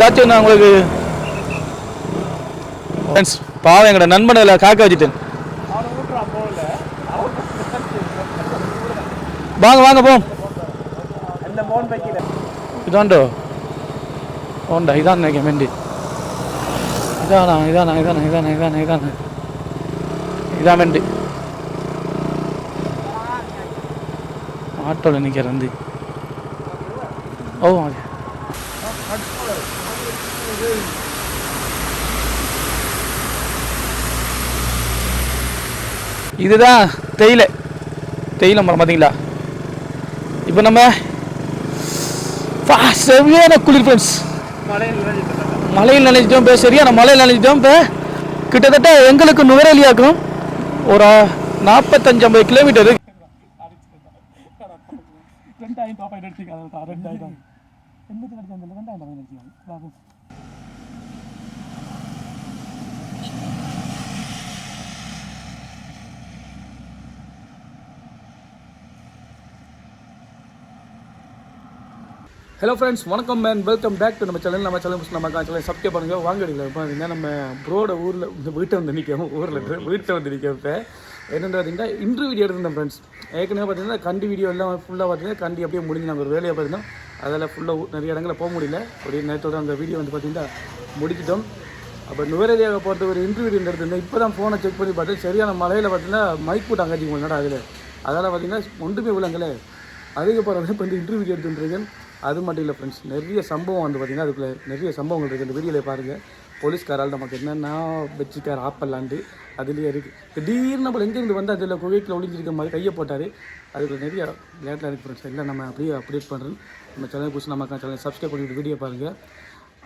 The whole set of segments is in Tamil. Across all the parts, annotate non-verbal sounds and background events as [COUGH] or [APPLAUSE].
ஏதாச்சும் நான் உங்களுக்கு ஃப்ரெண்ட்ஸ் பாவம் எங்களோட நண்பனை காக்க வச்சுட்டேன். வாங்க வாங்க போம் இதாண்டோ. ஓண்டா இதான் நினைக்க மெண்டி. இதானா இதானா இதானா இதானா இதானா இதானா. இதான் மெண்டி. ஆட்டோவில் நிற்கிறேன் வந்து ஓ அது இதுதான் தேயிலை. தேயிலை மரம் பார்த்தீங்களா இப்போ நம்ம செவியான குளிர் ஃப்ரெண்ட்ஸ் மலையில் நினைச்சிட்டோம் இப்போ சரியான மலையில் நினைச்சிட்டோம் இப்போ கிட்டத்தட்ட எங்களுக்கு நுவரேலியாக்கும் ஒரு நாற்பத்தஞ்சு ஐம்பது கிலோமீட்டர் இருக்கு. ரெண்டாயிரம் ரெண்டாயிரம் எண்பத்தி ரெண்டாயிரம் ஹலோ ஃப்ரெண்ட்ஸ் வணக்கம் மேன் வெல்கம் பேக் டு நம்ம சேனல் நம்ம சேனல் நம்ம சேனல் சப்ஸ்கிரைப் பண்ணுங்க. வாங்க அடிக்கல பார்த்தீங்கன்னா நம்ம ப்ரோட ஊரில் இந்த வீட்டை வந்து நிற்கும் ஊரில் வீட்டை வந்து நிற்கும் இப்போ. என்னென்னு பார்த்தீங்கன்னா இன்ட்ரு வீடியோ எடுத்திருந்தேன் ஃப்ரெண்ட்ஸ் ஏற்கனவே பார்த்தீங்கன்னா கண்டி வீடியோ எல்லாம் ஃபுல்லாக பார்த்தீங்கன்னா கண்டி அப்படியே முடிஞ்சு நாங்கள் ஒரு வேலையை பார்த்தீங்கன்னா அதில் ஃபுல்லாக நிறைய இடங்களில் போக முடியல. ஒரு நேரத்தோட அந்த வீடியோ வந்து பார்த்தீங்கன்னா முடிச்சிட்டோம் அப்போ நுவரேலியாக போகிறது ஒரு இன்ட்ரு வீடியோ எடுத்திருந்தேன். இப்போ தான் ஃபோனை செக் பண்ணி பார்த்தேன். சரியான மலையில் பார்த்தீங்கன்னா மைக் போட்டு அங்காச்சி என்னடா அதில் அதனால் பார்த்தீங்கன்னா ஒன்றுமே விளங்கலை. அதுக்கப்புறம் இப்போ இந்த இன்டர்வியூ வீடியோ எடுத்துருக்கேன் அது மட்டும் இல்லை ஃப்ரெண்ட்ஸ் நிறைய சம்பவம் வந்து பார்த்திங்கன்னா அதுக்குள்ளே நிறைய சம்பவங்கள் இருக்குது இந்த வீடியோவில் பாருங்கள் போலீஸ்காரால் நமக்கு என்னென்னா வச்சுக்கார் ஆப்பல்லாண்டு அதுலேயே இருக்குது திடீர்னு நம்ம எங்கேருந்து வந்து அதில் குவைத்தில் ஒளிஞ்சிருக்க மாதிரி கையை போட்டார். அதுக்குள்ள நிறைய லேட்டில் இருக்குது ஃப்ரெண்ட்ஸ் எல்லாம் நம்ம அப்படியே அப்டேட் பண்ணுறோம் நம்ம சேனல் குறித்து நமக்கு சேனல் சப்ஸ்கிரைப் பண்ணிட்டு வீடியோ பாருங்கள்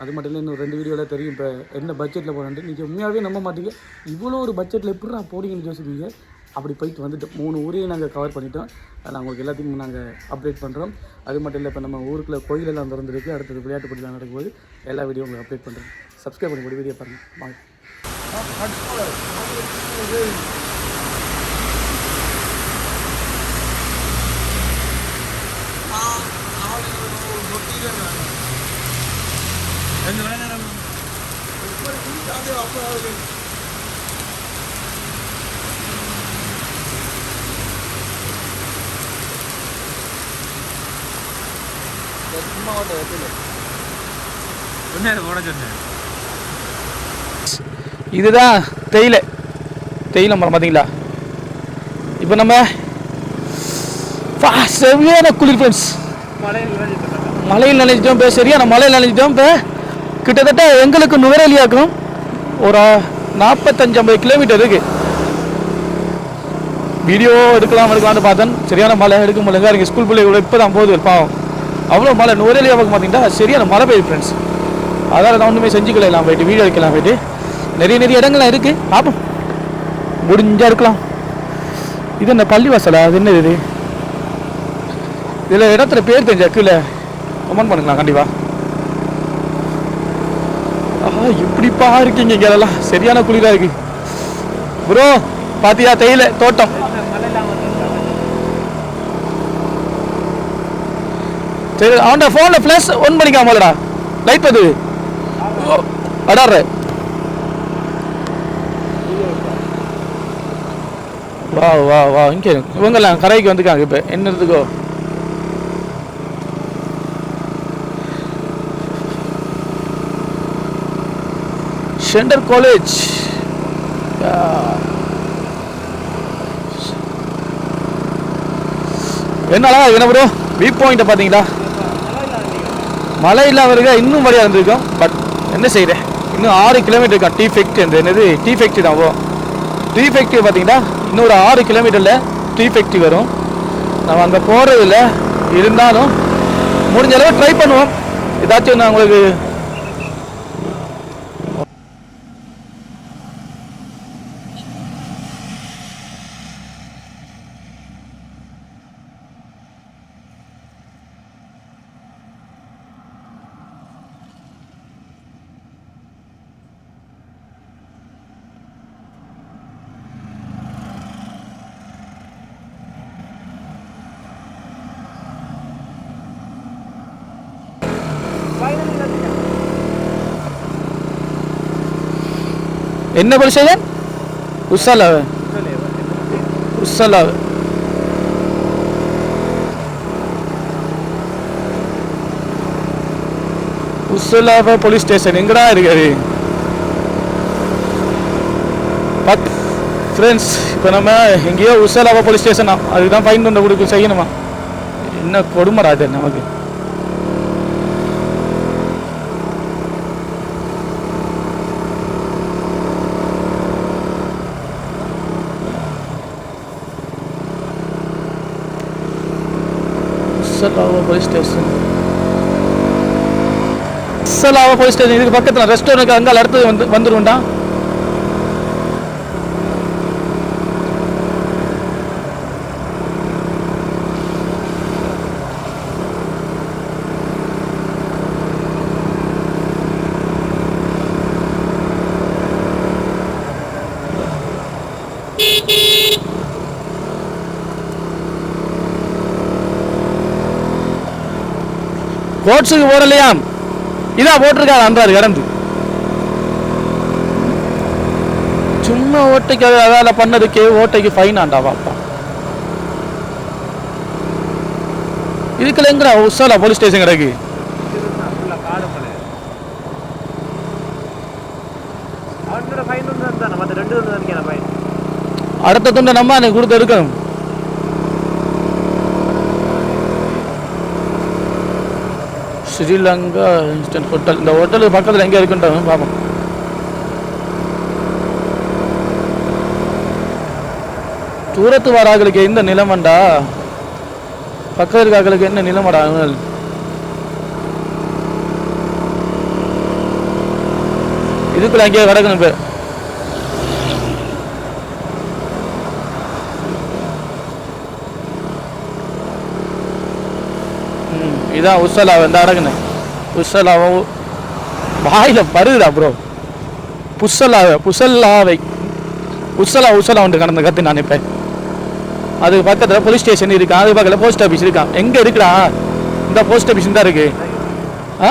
அது மட்டும் இல்லை இன்னும் ரெண்டு வீடியோவில் தெரியும். இப்போ என்ன பட்ஜெட்டில் போகிறான்ட்டு நீங்கள் உண்மையாகவே நம்ப மாட்டீங்க. இவ்வளோ ஒரு பட்ஜெட்டில் எப்படிடா போடுங்கன்னு யோசிப்பீங்க? அப்படி போயிட்டு வந்துட்டோம் மூணு ஊரையும் நாங்கள் கவர் பண்ணிட்டோம் அதில் உங்களுக்கு எல்லாத்தையும் நாங்கள் அப்டேட் பண்ணுறோம் அது மட்டும் இல்லை இப்போ நம்ம ஊருக்குள்ள கோயிலெல்லாம் திறந்துருக்கு அடுத்தது விளையாட்டு போட்டிலாம் நடக்கும்போது எல்லா வீடியோ உங்களுக்கு அப்டேட் பண்ணுறோம் சப்ஸ்கிரைப் பண்ணி கூட வீடியோ பாருங்கள் வாங்க இதுதான் தேயிலை தேயிலை மரம் பார்த்தீங்களா இப்போ நம்ம பா, சரியான குளிர் ஃப்ரெண்ட்ஸ் மலையில் நினைச்சிட்டோம் இப்போ சரியான மலையில் நினைச்சிட்டோம் இப்போ கிட்டத்தட்ட எங்களுக்கு நுவரேலியாக்கும் ஒரு நாற்பத்தஞ்சு ஐம்பது கிலோமீட்டர் இருக்கு வீடியோ எடுக்கலாம் எடுக்கலாம்னு பார்த்தேன் சரியான மழை எடுக்க முடியல இங்கே ஸ்கூல் பிள்ளைகளோட இப்போ தான் போகுது பாவம் அவ்வளோ மழை நுவரேலியாவுக்கு பார்த்தீங்கன்னா சரியான மழை பெய்யுது ஃப்ரெண்ட்ஸ் அதால் நான் ஒன்றுமே செஞ்சுக்கலாம் எல்லாம் போயிட்டு வீடியோ எடுக்கலாம் போயிட்டு. நிறைய நிறைய இடங்கள்லாம் இருக்குது பார்ப்போம். முடிஞ்சா இருக்கலாம் இது என்ன பள்ளிவாசலா? அது என்னது இது? இதில் இடத்துல பேர் தெரிஞ்சா கீழே கமெண்ட் பண்ணுங்களா கண்டிப்பா. ஆஹா இப்படிப்பா இருக்கீங்க இங்கே அதெல்லாம் சரியான குளிரா இருக்கு. ப்ரோ பாத்தியா தேயிலை தோட்டம். சரி அவன்கிட்ட ஃபோனில் ஃப்ளாஷ் ஒன் பண்ணிக்காமலடா லைட் பது அடாடுற வா வா வா இங்கே இவங்கெல்லாம் கரைக்கு வந்துக்காங்க இப்போ. என்னதுக்கோ சென்டர் காலேஜ் என்னடா என்ன ப்ரோ வியூ பாயிண்ட்டை பார்த்தீங்களா? மழை இல்லாம இன்னும் மழையாக இருந்திருக்கும் பட் என்ன செய்கிறேன் இன்னும் ஆறு கிலோமீட்டர் இருக்கா? டீ ஃபெக்ட் அந்த என்னது? டீ ஃபெக்ட் தான். டீ ஃபெக்ட் பார்த்தீங்கன்னா இன்னும் ஒரு ஆறு கிலோமீட்டரில் டீ ஃபெக்ட் வரும். நம்ம அங்கே போகிறதில்ல இருந்தாலும் முடிஞ்ச அளவு ட்ரை பண்ணுவோம். ஏதாச்சும் நான் உங்களுக்கு என்ன பரிசோதன் உசலவு உசலவு உசலாவ போலீஸ் ஸ்டேஷன் எங்கடா இருக்காரு பட் ஃப்ரெண்ட்ஸ் இப்போ நம்ம எங்கேயோ உசலாவ போலீஸ் ஸ்டேஷனா அதுக்கு தான் ஃபைன் பண்ண கொடுக்க செய்யணுமா? என்ன கொடுமைடா அது நமக்கு? உசலாவ போலீஸ் ஸ்டேஷன். உசலாவ போலீஸ் ஸ்டேஷன் இதுக்கு பக்கத்தில் ரெஸ்டாரண்ட் அங்கே அடுத்தது வந்து வந்துருவோம்டா. கோட்ஸுக்கு போடலையாம். இதா போட்டிருக்காரு அன்றாரு கடந்து. சும்மா ஓட்டைக்கு அதால பண்ணதுக்கு ஓட்டைக்கு ஃபைன் ஆண்டா பாப்பா. இதுக்குள்ள எங்கடா உசாலா போலீஸ் ஸ்டேஷன் கிடக்கு? அடுத்த துண்டை நம்ம எனக்கு கொடுத்து எடுக்கணும். ஸ்ரீலங்கா இன்ஸ்டன்ட் ஹோட்டல் இந்த ஹோட்டலுக்கு பக்கத்தில் எங்கே இருக்குன்றாங்க பார்ப்போம் தூரத்து வாராக்களுக்கு எந்த நிலமண்டா? பக்கத்தில் இருக்காக்களுக்கு என்ன நிலமடா இதுக்குள்ள அங்கேயே கிடக்கணும் பேர் இதான் உசலா இந்த அடங்குனேன் உசலாவும் வாயில் பருகுதா ப்ரோ புசலாவை புசல்லாவை உசலா உசலா ஒன்று கடந்து கற்று நான் இப்போ. அது பக்கத்தில் போலீஸ் ஸ்டேஷன் இருக்கான் அது பக்கத்தில் போஸ்ட் ஆஃபீஸ் இருக்கான் எங்கே இருக்குடா? இந்த போஸ்ட் ஆஃபீஸ் தான் இருக்கு. ஆ?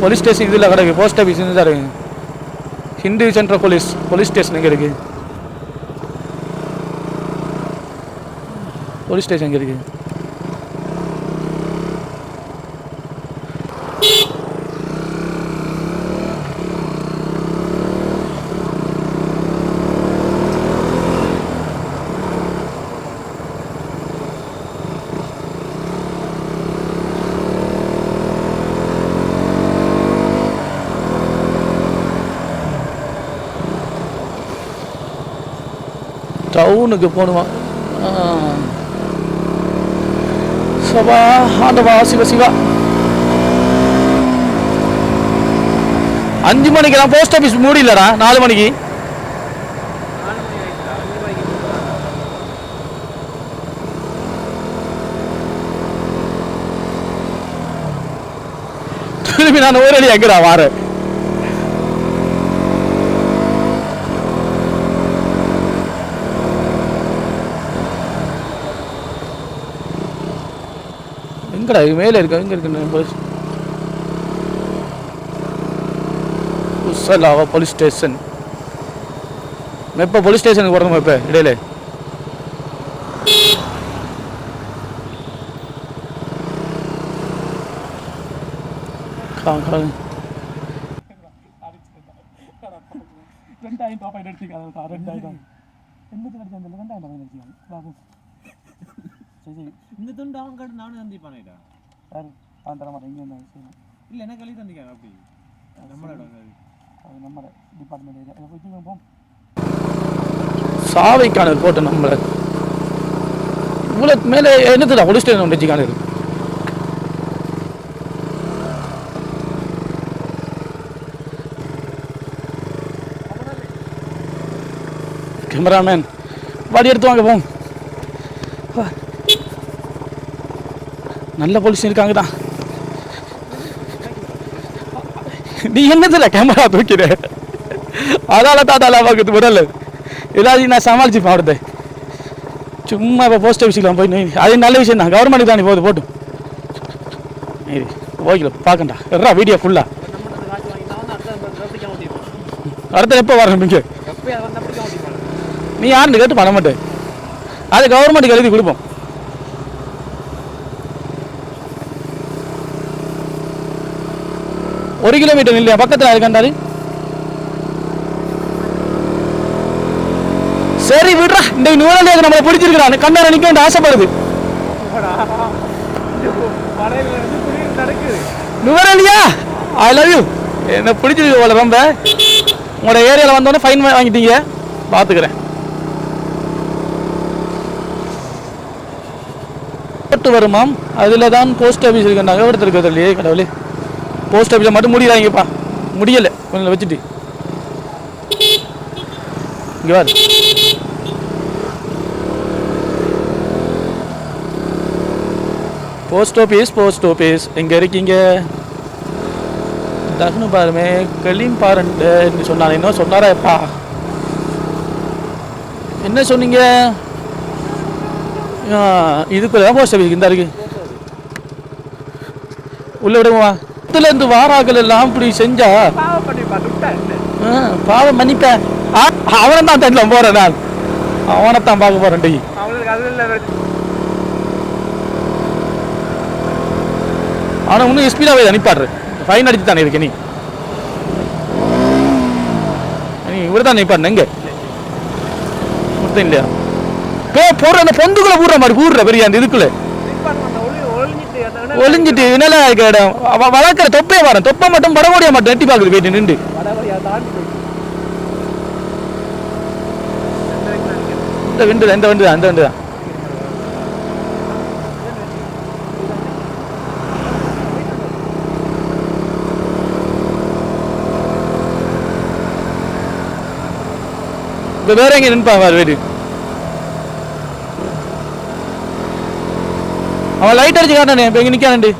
போலீஸ் ஸ்டேஷன் இதில் கிடக்கு போஸ்ட் ஆஃபீஸ் தான் இருக்குது Hindu central police police station எங்கே இருக்கு? போலீஸ் ஸ்டேஷன் எங்கே இருக்குது டவுனுக்கு போகணுமா சபா ஆண்டவா சிவ சிவா. அஞ்சு மணிக்கு நான் போஸ்ட் ஆஃபீஸ் மூடிலடா நாலு மணிக்கு. திரும்பி நான் ஓரடி எங்கடா வாரேன்? எங்கடா இது மேலே இருக்கு? எங்க இருக்கு? பஸ் உசலாவா போலீஸ் ஸ்டேஷன் எப்போ போலீஸ் ஸ்டேஷனுக்கு போகிறோம் இப்போ இடையில? ரெண்டாயிரம் ரூபாய் எடுத்துக்காது ரெண்டாயிரம். எண்பத்தி ரெண்டாயிரம் பாபு இந்த துண்டு அவன் கட்டு நானும் தந்திப்பானேடா யார் அவன் தர மாட்டேன். இங்கே இருந்தால் சரி. இல்லை என்ன கழி தந்திக்காங்க அப்படி? நம்மளோட அது. நம்ம டிபார்ட்மெண்ட் ஏரியா அதை போய் போம் சாவைக்கான போட்டு நம்மளை இவ்வளோ மேலே என்னதுடா? போலீஸ் ஸ்டேஷன் ஒன்று வச்சுக்கான கேமராமேன் வாடி எடுத்து வாங்க போம் நல்ல போலீஸ் இருக்காங்க தான் நீ என்னதுல கேமரா தூக்கிற அதால தாத்தால அதால பார்க்குது விடல எல்லாத்தையும் நான் சமாளிச்சுப்பேன் பாடுறது சும்மா இப்போ போஸ்ட் ஆஃபீஸுக்கு போய் நீ அது நல்ல விஷயம் தான். கவர்மெண்ட்டுக்கு தான் போகுது போட்டு. ஓகே பார்க்கண்டா. எறா வீடியோ ஃபுல்லாக அடுத்த எப்போ வரணும் நீங்கள் நீ யாருன்னு கேட்டு பண்ண மாட்டேன். அது கவர்மெண்ட்டுக்கு எழுதி கொடுப்போம். ஒரு கிலோமீட்டர் இல்லையா? பக்கத்தில் அது சரி விடுறா. இந்த நூறாளியாக நம்மளை பிடிச்சிருக்கிறான். கண்ணார நிற்க வேண்டிய ஆசைப்படுது. நுவரலியா? ஐ லவ் யூ என்ன பிடிச்சிருக்கு போல ரொம்ப? உங்களோட ஏரியாவில் வந்தோடனே ஃபைன் வாங்கிட்டீங்க. பார்த்துக்கிறேன் போட்டு வருமாம் அதில் தான் போஸ்ட் ஆஃபீஸ் இருக்கேன் நகவரத்தில் இருக்கிறது இல்லையே கடவுளே. போஸ்ட் ஆஃபீஸில் மட்டும் முடியறாங்கப்பா முடியலை. கொஞ்சம் வச்சுட்டு. இங்கே வாரு போஸ்ட் ஆஃபீஸ் போஸ்ட் ஆஃபீஸ் எங்கே இருக்கீங்க? டக்குனு பாருமே கலீம் பாருன்ட்டு சொன்னார் என்ன சொன்னாரா எப்பா என்ன சொன்னீங்க? ஆ, இதுக்குள்ள போஸ்ட் ஆஃபீஸ் இந்த இருக்கு. உள்ள விடுவா இருந்து வாராக்கள் எல்லாம் இப்படி செஞ்சா பாவம் பண்ணிப்பா மன்னிப்பேன். அவனை தான் தண்ணி போற நான் அவனை தான் பார்க்க போறேன் டீ ஆனால் இன்னும் எஸ்பியில் அனுப்பாடுற. ஃபைன் அடிச்சு தானே இருக்க நீ. நீ இவர் தான் நிப்பாடு எங்க? இல்லையா? போ போடுற அந்த பொந்துக்குள்ள போடுற மாதிரி கூடுற பெரிய அந்த இதுக்குள்ள. ஒளிஞ்சிட்டு ஒளிஞ்சிட்டு நில இடம். வளர்க்குற தொப்பையை வரேன் தொப்பை மட்டும் படமுடிய மாட்டேன் எட்டி பார்க்குது போயிட்டு நின்று. இந்த விண்டு இந்த வண்டு தான் இந்த வண்டு தான். இப்போ வேற எங்க நின்பான் வேறு வீடு. அவன் லைட் அடிச்சு காட்டானே இப்போ எங்க நிற்கானண்டு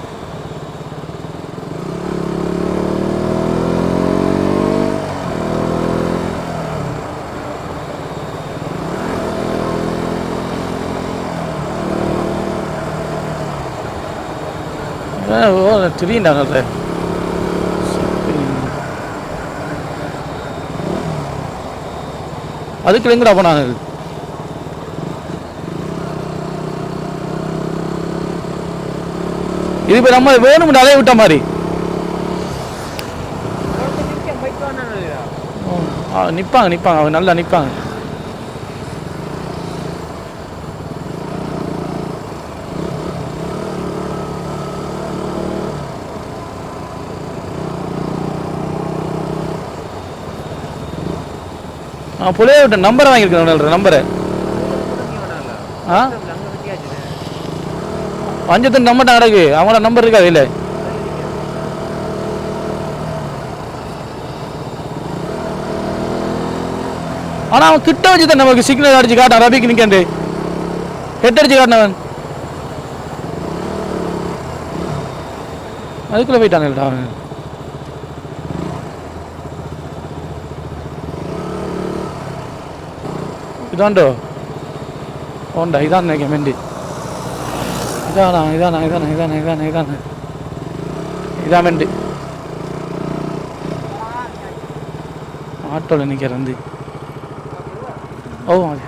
ஓ தெரியும்டா நல்ல அதுக்கு எங்கடா போனாங்க இது இப்போ நம்ம வேணும்னு அலைய விட்ட மாதிரி. நிற்பாங்க நிற்பாங்க நிப்பாங்க. அவங்க நல்லா நிப்பாங்க. ஆ புள்ளைய விட்ட நம்பரை வாங்கியிருக்கேன் நம்பரை ஆ? பஞ்சத்தின் நம்பர் நடக்கு. அவங்களோட நம்பர் இருக்காது இல்லை. ஆனால் அவன் கிட்ட வச்சு தான் நமக்கு சிக்னல் அடிச்சு காட்டான் ரபிக்கு நிக்கண்டு. ஹெட் அடிச்சு காட்டினவன். அதுக்குள்ள போயிட்டான் அவன். இதாண்டோ? ஓண்டா இதான் நினைக்கிறேன் மெண்டி. இதானா இதானா இதானா இதானா இதானா இதானா இதான் மெண்டு ஆட்டோவில் நிற்கிறேன் ஓ அது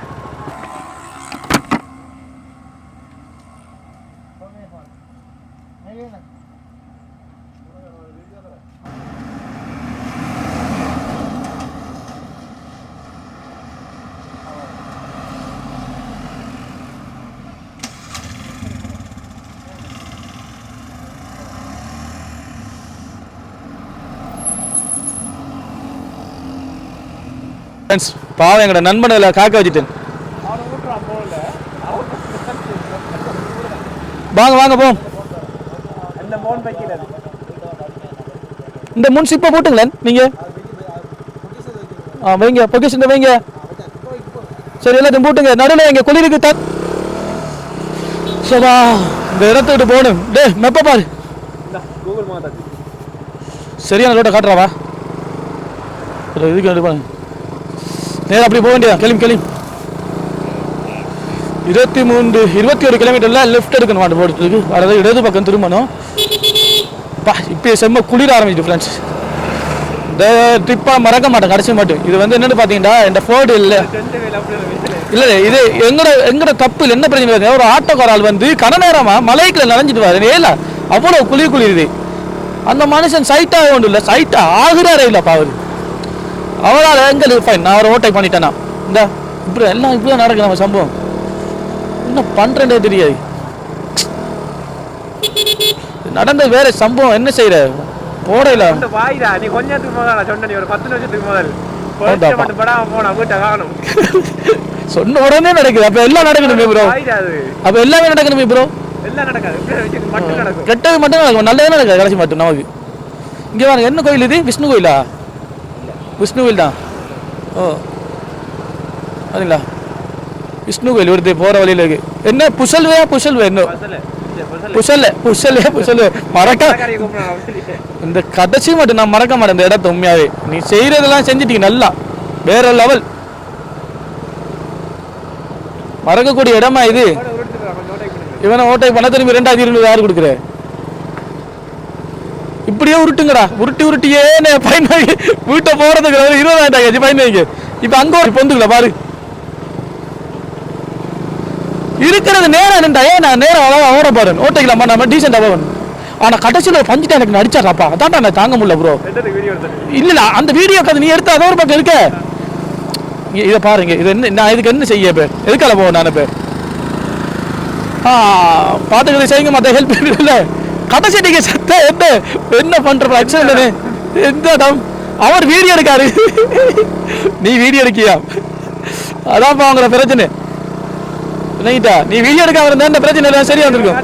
ஃப்ரெண்ட்ஸ் பாவம் எங்களோட நண்பனை காக்க வச்சுட்டேன். வாங்க வாங்க போம் இந்த முன்ஸ் இப்போ போட்டுங்களேன் நீங்கள் ஆ வைங்க பொக்கிஷன் வைங்க. சரி எல்லாத்தையும் போட்டுங்க. நடுவில் எங்க குளிருக்கு த சபா இந்த இடத்த விட்டு போகணும். டே மெப்ப பாரு. சரியான ரோட்டை காட்டுறாவா? இதுக்கு பாருங்க. நேரம் அப்படி போக வேண்டியதா கிளம்பி கிளம்பி. இருபத்தி மூன்று இருபத்தி ஒரு கிலோமீட்டர்ல லெஃப்ட் எடுக்கணும் அந்த போடுறதுக்கு வரது இடது பக்கம் திரும்பணும். பா இப்போ செம்ம குளிர ஆரம்பிச்சு ஃப்ரெண்ட்ஸ் இந்த ட்ரிப்பாக மறக்க மாட்டேன் கடைசி மட்டும். இது வந்து என்னன்னு பார்த்தீங்கன்னா இந்த ஃபோர்டு இல்லை. இல்லை இது எங்கட எங்கட தப்பு என்ன பிரச்சனை ஒரு ஆட்டோக்காரால் வந்து கன நேரமாக மலைக்குள்ள நனைஞ்சிட்டு வாரு ஏல அவ்வளோ குளிர் குளிருது. அந்த மனுஷன் சைட்டாக ஆக ஒன்றும் இல்லை. சைட்டாக ஆகுறாரே இல்லைப்பா அவர் அவரால் எங்க ஃபைன் நான் ஒரு ஓட்டை பண்ணிட்டேனா? இந்த இப்படி எல்லாம் இப்படி தான் நடக்குது நம்ம சம்பவம். என்ன பண்றேன்னே தெரியாது. நடந்த வேற சம்பவம். என்ன செய்யற இந்த வாய்டா நீ கொஞ்சத்துக்கு முதல்ல சொன்ன நீ ஒரு பத்து நிமிஷத்துக்கு முதல். [LAUGHS] சொன்ன உடனே நடக்குது. அப்ப எல்லாம் நடக்கணுமே ப்ரோ அப்ப எல்லாமே நடக்கணுமே ப்ரோ எல்லாம் நடக்காது. கெட்டது மட்டும் நடக்கும். நல்லதே நடக்காது. கடைசி மட்டும் நமக்கு. இங்கே பாருங்க என்ன கோயில் இது? விஷ்ணு கோயிலா? விஷ்ணு கோயில் தான் ஓ. அதுங்களா? விஷ்ணு கோயில் வருது போகிற வழியில் இருக்கு. என்ன? புசல்வே புசல்வே இன்னும் பஸ்ஸில் புசல்ல. புசல்வே மறக்க. இந்த கடைசி மட்டும் நான் மறக்க மாட்டேன் இந்த இடத்த உண்மையாவே. நீ செய்யறதெல்லாம் செஞ்சிட்டீங்க நல்லா. வேற லெவல் மறக்கக்கூடிய இடமா இது? இவனை ஓட்டை பண்ண திரும்பி ரெண்டாயிரத்தி இருநூறு யார் கொடுக்குற? இப்படியே உருட்டுங்கடா. உருட்டி உருட்டியே வாங்கி வீட்டை போகிறதுக்கு இருபதாயிரம் ஆச்சு ஃபைன் வாங்கி இப்போ அங்கே ஒரு பொந்துக்கல பாரு. இருக்கிறது நேரம் என்னண்டா? ஏன் நான் நேரம் ஓட பாரு ஓட்டைக்கலாமா நம்ம டீசெண்டாக போகணும். ஆனால் கடைசியில் பஞ்சிட்டு எனக்கு நடிச்சாராப்பா? அதான்டா நான் தாங்க முடியல ப்ரோ இல்ல அந்த வீடியோ கதை நீ எடுத்து அதோ ஒரு பக்கம் இருக்க. இதை பாருங்க இது என்ன நான் இதுக்கு என்ன செய்ய இப்போ எதுக்கால போவேன் நான் இப்போ? ஆ பார்த்துக்கிறது செய்யுங்க மற்ற ஹெல்ப் இல்லை கடைசி நீங்க சத்த என்ன? என்ன பண்ற ஆக்சிடென்ட் எந்த இடம் அவர் வீடியோ எடுக்காரு. நீ வீடியோ எடுக்கியா? அதான்ப்பா அவங்கள பிரச்சனை. நைட்டா நீ வீடியோ எடுக்காம இருந்தா இந்த பிரச்சனை எல்லாம் சரியா வந்திருக்கும்.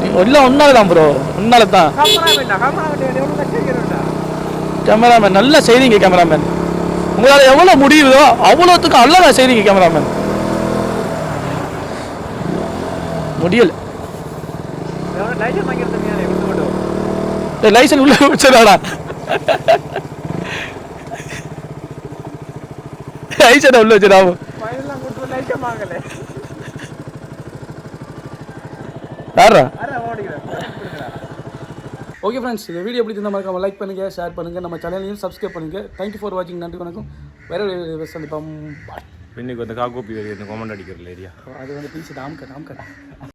நீ எல்லாம் உன்னால தான் ப்ரோ உன்னால தான் கேமரா கேமராமேன் நல்லா செய்றீங்க கேமராமேன் உங்களால் எவ்வளோ முடியுதோ அவ்வளோத்துக்கு அழகா செய்றீங்க கேமராமேன் முடியல எவ்வளோ லைசன்ஸ் வாங்கியிருந்தீங்க விட்டு லைசன்ஸ் உள்ள வச்சிடாடா லைசன் உள்ள வச்சிடா யாரா ஓகே ஃப்ரெண்ட்ஸ் இந்த வீடியோ எப்படி இருந்தால் மறக்காம லைக் பண்ணுங்க ஷேர் பண்ணுங்க நம்ம சேனலையும் சப்ஸ்கிரைப் பண்ணுங்க. தேங்க்யூ ஃபார் வாட்சிங் நன்றி வணக்கம். வேற ஒரு சந்திப்போம். இன்னைக்கு வந்து காக்கோப்பி இந்த கமெண்ட் அடிக்கிறல ஏரியா அது வந்து பீஸ் டாம் கட் டாம் கட்